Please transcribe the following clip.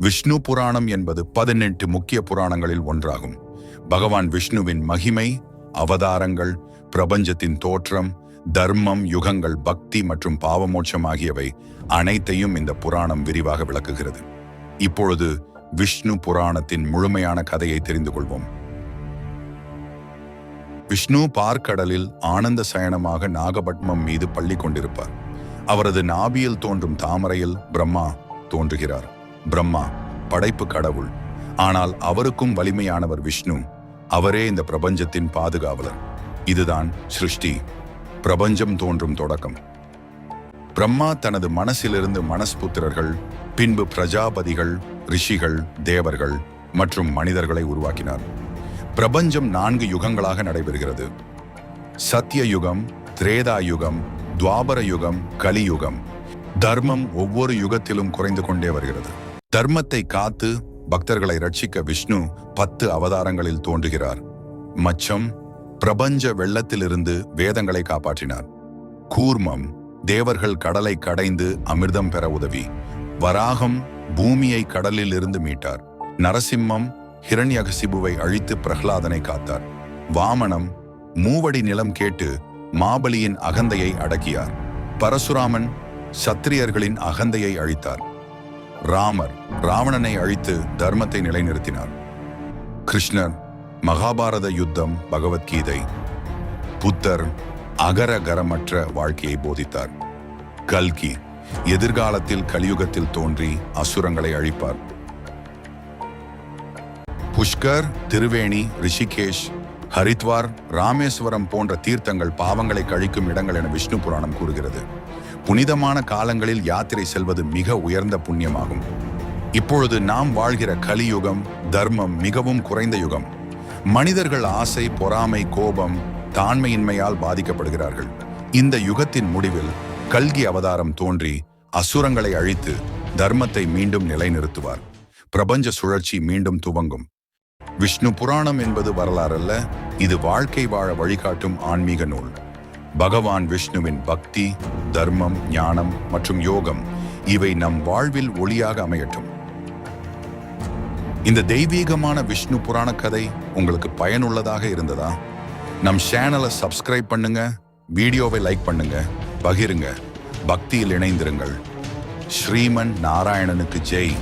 விஷ்ணு புராணம் என்பது பதினெட்டு முக்கிய புராணங்களில் ஒன்றாகும். பகவான் விஷ்ணுவின் மகிமை அவதாரங்கள் பிரபஞ்சத்தின் தோற்றம் தர்மம் யுகங்கள் பக்தி மற்றும் பாவமோட்சம் ஆகியவை அனைத்தையும் இந்த புராணம் விரிவாக விளக்குகிறது. இப்பொழுது விஷ்ணு புராணத்தின் முழுமையான கதையை தெரிந்து கொள்வோம். விஷ்ணு பார்க்கடலில் ஆனந்த சயனமாக நாகபட்மம் மீது பள்ளி கொண்டிருப்பார். அவரது நாபியில் தோன்றும் தாமரையில் பிரம்மா தோன்றுகிறார். பிரம்மா படைப்பு கடவுள். ஆனால் அவருக்கும் வலிமையானவர் விஷ்ணு. அவரே இந்த பிரபஞ்சத்தின் பாதுகாவலர். இதுதான் சிருஷ்டி. பிரபஞ்சம் தோன்றும் தொடக்கம். பிரம்மா தனது மனசிலிருந்து மனஸ்புத்திரர்கள் பின்பு பிரஜாபதிகள் ரிஷிகள் தேவர்கள் மற்றும் மனிதர்களை உருவாக்கினார். பிரபஞ்சம் நான்கு யுகங்களாக நடைபெறுகிறது. சத்திய யுகம் திரேதா யுகம் துவாபர யுகம் கலியுகம். தர்மம் ஒவ்வொரு யுகத்திலும் குறைந்து கொண்டே வருகிறது. தர்மத்தை காத்து பக்தர்களை ரட்சிக்க விஷ்ணு பத்து அவதாரங்களில் தோன்றுகிறார். மச்சம் பிரபஞ்ச வெள்ளத்திலிருந்து வேதங்களை காப்பாற்றினார். கூர்மம் தேவர்கள் கடலை கடைந்து அமிர்தம் பெற உதவி. வராகம் பூமியை கடலில் இருந்து மீட்டார். நரசிம்மம் ஹிரண்யகசிபுவை அழித்து பிரகலாதனை காத்தார். வாமனம் மூவடி நிலம் கேட்டு மாபலியின் அகந்தையை அடக்கியார். பரசுராமன் சத்திரியர்களின் அகந்தையை அழித்தார். ராமர் ராவணனை அழித்து தர்மத்தை நிலைநிறுத்தினார். கிருஷ்ணர் மகாபாரத யுத்தம் பகவத்கீதை புத்தர் அகரகரமற்ற வாழ்க்கையை போதித்தார். கல்கி எதிர்காலத்தில் கலியுகத்தில் தோன்றி அசுரங்களை அழிப்பார். புஷ்கர் திருவேணி ரிஷிகேஷ் ஹரித்வார் ராமேஸ்வரம் போன்ற தீர்த்தங்கள் பாவங்களை கழிக்கும் இடங்கள் என விஷ்ணு புராணம் கூறுகிறது. புனிதமான காலங்களில் யாத்திரை செல்வது மிக உயர்ந்த புண்ணியமாகும். இப்பொழுது நாம் வாழ்கிற கலியுகம் தர்மம் மிகவும் குறைந்த யுகம். மனிதர்கள் ஆசை பொறாமை கோபம் தாண்மையின்மையால் பாதிக்கப்படுகிறார்கள். இந்த யுகத்தின் முடிவில் கல்கி அவதாரம் தோன்றி அசுரங்களை அழித்து தர்மத்தை மீண்டும் நிலைநிறுத்துவார். பிரபஞ்ச சுழற்சி மீண்டும் துவங்கும். விஷ்ணு புராணம் என்பது வரலாறல்ல. இது வாழ்க்கை வாழ வழிகாட்டும் ஆன்மீக நூல். பகவான் விஷ்ணுவின் பக்தி தர்மம் ஞானம் மற்றும் யோகம் இவை நம் வாழ்வில் ஒளியாக அமையட்டும். இந்த தெய்வீகமான விஷ்ணு புராண கதை உங்களுக்கு பயனுள்ளதாக இருந்ததா? நம் சேனலை சப்ஸ்கிரைப் பண்ணுங்க வீடியோவை லைக் பண்ணுங்க பகிருங்க பக்தியில் இணைந்திருங்கள். ஸ்ரீமன் நாராயணனுக்கு ஜெய்.